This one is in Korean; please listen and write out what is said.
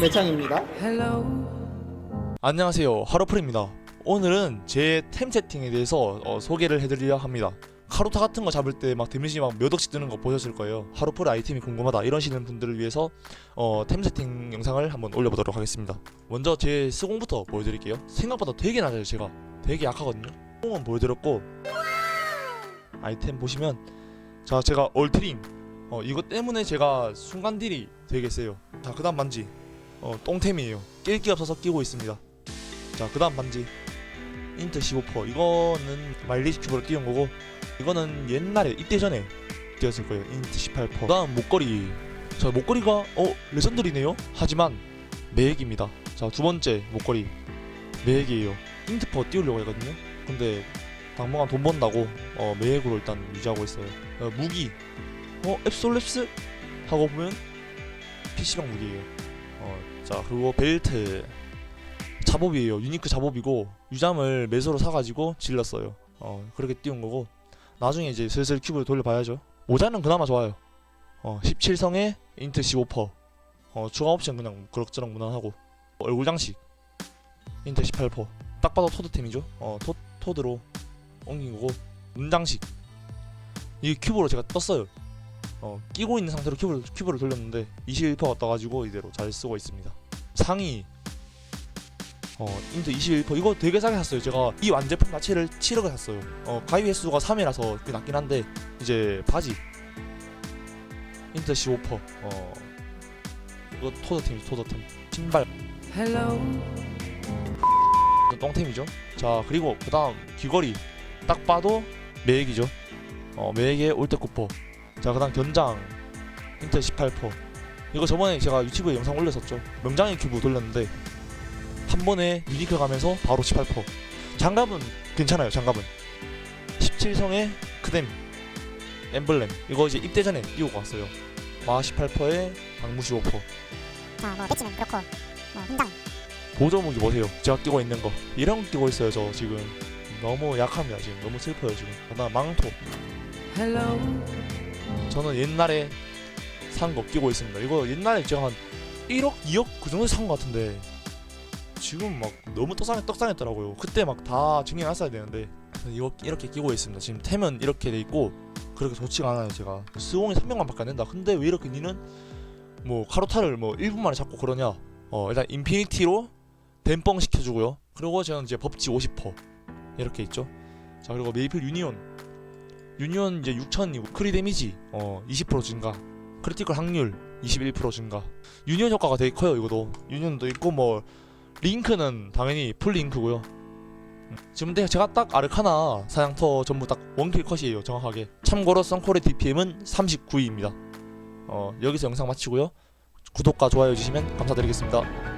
매창입니다. 안녕하세요. 하루풀입니다. 오늘은 제 템 세팅에 대해서 어, 소개를 해드리려 합니다. 카루타 같은 거 잡을 때 막 데미지 막몇 억씩 뜨는 거 보셨을 거예요. 하루풀 아이템이 궁금하다 이러시는 분들을 위해서 어, 템 세팅 영상을 한번 올려보도록 하겠습니다. 먼저 제 스공부터 보여드릴게요. 생각보다 되게 낮아요 제가. 되게 약하거든요. 스공은 보여드렸고 아이템 보시면 자 제가 얼트림 어, 이거 때문에 제가 순간 딜이 되게 세요. 자 그 다음 반지. 어, 똥템이에요. 낄게 없어서 끼고 있습니다. 자 그 다음 반지. 인트 15% 이거는 큐브로 띄운 거고 이거는 옛날에 이때 전에 띄었을 거예요. 인트 18% 그다음 목걸이. 자 목걸이가 어 레전드리네요. 하지만 매액입니다. 자 두 번째 목걸이. 매액이에요. 인트 퍼 띄우려고 했거든요. 근데 당분간 돈 번다고 어 매액으로 일단 유지하고 있어요. 어, 무기 어 앱솔랩스 하고 보면 PC방 무기예요 어자 그리고 벨트 잡업이에요. 유니크 잡업이고 유잠을 매소로 사가지고 질렀어요. 어 그렇게 띄운 거고 나중에 이제 슬슬 큐브를 돌려봐야죠. 모자는 그나마 좋아요. 어 17성에 인트 15%. 어 추가 옵션 그냥 그럭저럭 무난하고 얼굴 장식 인트 18%. 딱 봐도 토드템이죠. 어 토, 토드로 옮긴 거고 눈 장식 이게 큐브로 제가 떴어요. 어 끼고 있는 상태로 큐브를 큐브를 돌렸는데 21%가 떠가지고 이대로 잘 쓰고 있습니다. 상의 어 인트 21% 이거 되게 싸게 샀어요. 제가 이 완제품 자체를 7억에 샀어요. 어 가입 횟수가 3이라서 꽤 낮긴 한데 이제 바지. 인트. 15%어 이거 토더템이죠 토더템. 신발. 이거 똥템이죠. 자 그리고 그 다음 귀걸이. 딱 봐도 매액이죠. 어 매액에 올때쿠퍼 자 그 다음 견장. 인트 18% 이거 저번에 제가 유튜브에 영상 올렸었죠. 명장의 큐브 돌렸는데 한 번에 유니크 가면서 바로 18% 장갑은 괜찮아요 장갑은. 17성의 크뎀 엠블렘. 이거 이제 입대 전에 띄우고 왔어요. 마 18%에 방무 15% 자, 뭐 배치는 그렇고. 뭐 훈장. 보조 무기 보세요. 제가 끼고 있는 거. 이런 거 끼고 있어요 저 지금. 너무 약합니다 지금. 너무 슬퍼요 지금. 그다음 망토 저는 옛날에 산 거 끼고 있습니다. 이거 옛날에 제가 한 1억 2억 그 정도 산거 같은데 지금 막 너무 떡상해 떡상했더라고요. 그때 막 다 증명했어야 되는데 이거 이렇게 끼고 있습니다. 지금 템은 이렇게 돼 있고 그렇게 좋지가 않아요 제가. 스공이 300만밖에 안 된다. 근데 왜 이렇게 니는 뭐 카로타를 뭐 1분 만에 잡고 그러냐? 어 일단 인피니티로 댐뻥 시켜주고요. 그리고 저는 이제 법지 50% 이렇게 있죠. 자 그리고 메이플 유니온 유니온 이제 6000이고 크리 데미지 어 20% 증가 크리티컬 확률 21% 증가. 유니온 효과가 되게 커요 이거도. 유니온도 있고 뭐 링크는 당연히 풀 링크고요. 음, 지금 근데 제가 딱 아르카나 사냥터 전부 딱 원킬 컷이에요 정확하게. 참고로 썬콜의 DPM은 39입니다. 어 여기서 영상 마치고요. 구독과 좋아요 해주시면 감사드리겠습니다